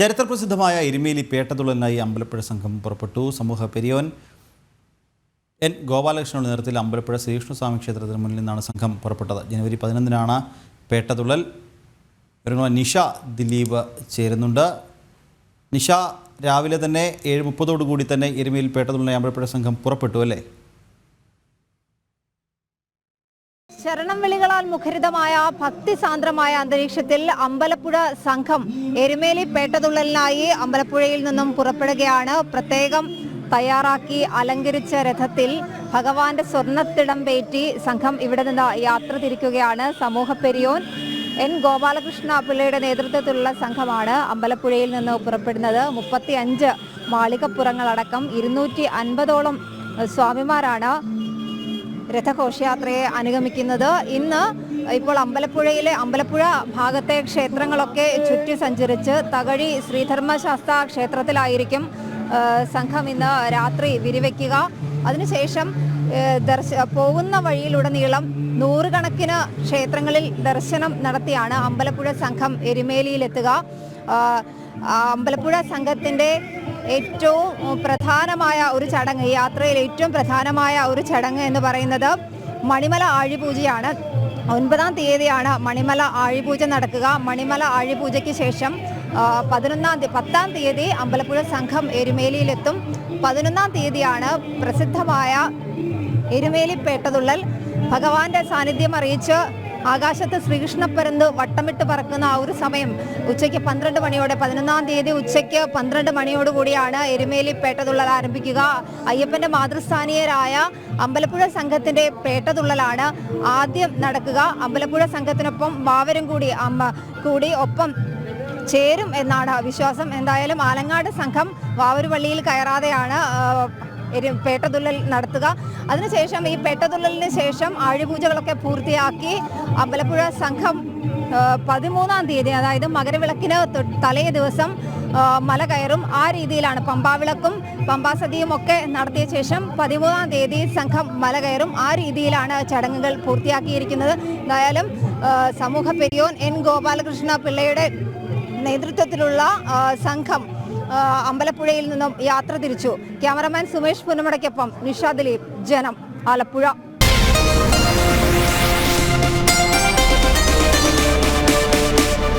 ചരിത്രപ്രസിദ്ധമായ എരുമേലി പേട്ടതുള്ളലിനായി അമ്പലപ്പുഴ സംഘം പുറപ്പെട്ടു. സമൂഹ പെരിയോൻ എൻ ഗോപാലകൃഷ്ണയുടെ നേതൃത്വത്തിൽ അമ്പലപ്പുഴ ശ്രീകൃഷ്ണസ്വാമി ക്ഷേത്രത്തിന് മുന്നിൽ നിന്നാണ് സംഘം പുറപ്പെട്ടത്. ജനുവരി പതിനൊന്നിനാണ് പേട്ടതുള്ളൽ. ഒരുങ്ങുന്ന നിഷ ദിലീപ് ചേരുന്നുണ്ട്. നിഷ രാവിലെ തന്നെ ഏഴ് മുപ്പതോടു കൂടി തന്നെ എരുമയിൽ പേട്ടതുള്ള അമ്പലപ്പുഴ സംഘം പുറപ്പെട്ടു അല്ലേ? ശരണം വിളികളാൽ മുഖരിതമായ ഭക്തിസാന്ദ്രമായ അന്തരീക്ഷത്തിൽ അമ്പലപ്പുഴ സംഘം എരുമേലി പേട്ടതുള്ളലിനായി അമ്പലപ്പുഴയിൽ നിന്നും പുറപ്പെടുകയാണ്. പ്രത്യേകം തയ്യാറാക്കി അലങ്കരിച്ച രഥത്തിൽ ഭഗവാന്റെ സ്വർണത്തിടം പേറ്റി സംഘം ഇവിടെ നിന്ന് യാത്ര തിരിക്കുകയാണ്. സമൂഹ പെരിയോൻ എൻ ഗോപാലകൃഷ്ണ പിള്ളയുടെ നേതൃത്വത്തിലുള്ള സംഘമാണ് അമ്പലപ്പുഴയിൽ നിന്ന് പുറപ്പെടുന്നത്. മുപ്പത്തി അഞ്ച് മാളികപ്പുറങ്ങളടക്കം ഇരുന്നൂറ്റി അൻപതോളം സ്വാമിമാരാണ് രഥഘോഷയാത്രയെ അനുഗമിക്കുന്നത്. ഇന്ന് ഇപ്പോൾ അമ്പലപ്പുഴയിലെ അമ്പലപ്പുഴ ഭാഗത്തെ ക്ഷേത്രങ്ങളൊക്കെ ചുറ്റി സഞ്ചരിച്ച് തകഴി ശ്രീധർമ്മശാസ്ത്ര ക്ഷേത്രത്തിലായിരിക്കും സംഘം ഇന്ന് രാത്രി വിരിവെക്കുക. അതിനുശേഷം ദർശ പോകുന്ന വഴിയിലുടനീളം നൂറുകണക്കിന് ക്ഷേത്രങ്ങളിൽ ദർശനം നടത്തിയാണ് അമ്പലപ്പുഴ സംഘം എരുമേലിയിലെത്തുക. അമ്പലപ്പുഴ സംഘത്തിന്റെ ഏറ്റവും പ്രധാനമായ ഒരു ചടങ്ങ് യാത്രയിൽ ഏറ്റവും പ്രധാനമായ ഒരു ചടങ്ങ് എന്ന് പറയുന്നത് മണിമല ആഴിപൂജയാണ്. ഒൻപതാം തീയതിയാണ് മണിമല ആഴിപൂജ നടക്കുക. മണിമല ആഴിപൂജയ്ക്ക് ശേഷം പതിനൊന്നാം തീയതി പത്താം തീയതി അമ്പലപ്പുഴ സംഘം എരുമേലിയിലെത്തും. പതിനൊന്നാം തീയതിയാണ് പ്രസിദ്ധമായ എരുമേലി പേട്ടതുള്ളൽ ഭഗവാന്റെ സാന്നിധ്യം അറിയിച്ച് ആകാശത്ത് ശ്രീകൃഷ്ണപ്പരന്ത് വട്ടമിട്ട് പറക്കുന്ന ആ ഒരു സമയം. ഉച്ചയ്ക്ക് പന്ത്രണ്ട് മണിയോടെ പതിനൊന്നാം തീയതി ഉച്ചയ്ക്ക് പന്ത്രണ്ട് മണിയോടുകൂടിയാണ് എരുമേലി പേട്ടതുള്ളൽ ആരംഭിക്കുക. അയ്യപ്പന്റെ മാതൃസ്ഥാനീയരായ അമ്പലപ്പുഴ സംഘത്തിന്റെ പേട്ടതുള്ളലാണ് ആദ്യം നടക്കുക. അമ്പലപ്പുഴ സംഘത്തിനൊപ്പം വാവരും കൂടി അമ്മ കൂടി ഒപ്പം ചേരും എന്നാണ് വിശ്വാസം. എന്തായാലും ആലങ്ങാട് സംഘം വാവരുപള്ളിയിൽ കയറാതെയാണ് പേട്ടതുള്ളൽ നടത്തുക. അതിനുശേഷം ഈ പേട്ടതുള്ളലിന് ശേഷം ആഴിപൂജകളൊക്കെ പൂർത്തിയാക്കി അമ്പലപ്പുഴ സംഘം പതിമൂന്നാം തീയതി അതായത് മകരവിളക്കിന് തലേ ദിവസം മല കയറും. ആ രീതിയിലാണ് പമ്പാവിളക്കും പമ്പാസതിയും ഒക്കെ നടത്തിയ ശേഷം പതിമൂന്നാം തീയതി സംഘം മല കയറും. ആ രീതിയിലാണ് ചടങ്ങുകൾ പൂർത്തിയാക്കിയിരിക്കുന്നത്. എന്തായാലും സമൂഹ പെരിയോൻ എൻ ഗോപാലകൃഷ്ണ പിള്ളയുടെ നേതൃത്വത്തിലുള്ള സംഘം അമ്പലപ്പുഴയിൽ നിന്നും യാത്ര തിരിച്ചു. ക്യാമറമാൻ സുമേഷ് പുന്നമടയ്ക്കൊപ്പം നിഷ ദിലീപ് ജനം ആലപ്പുഴ.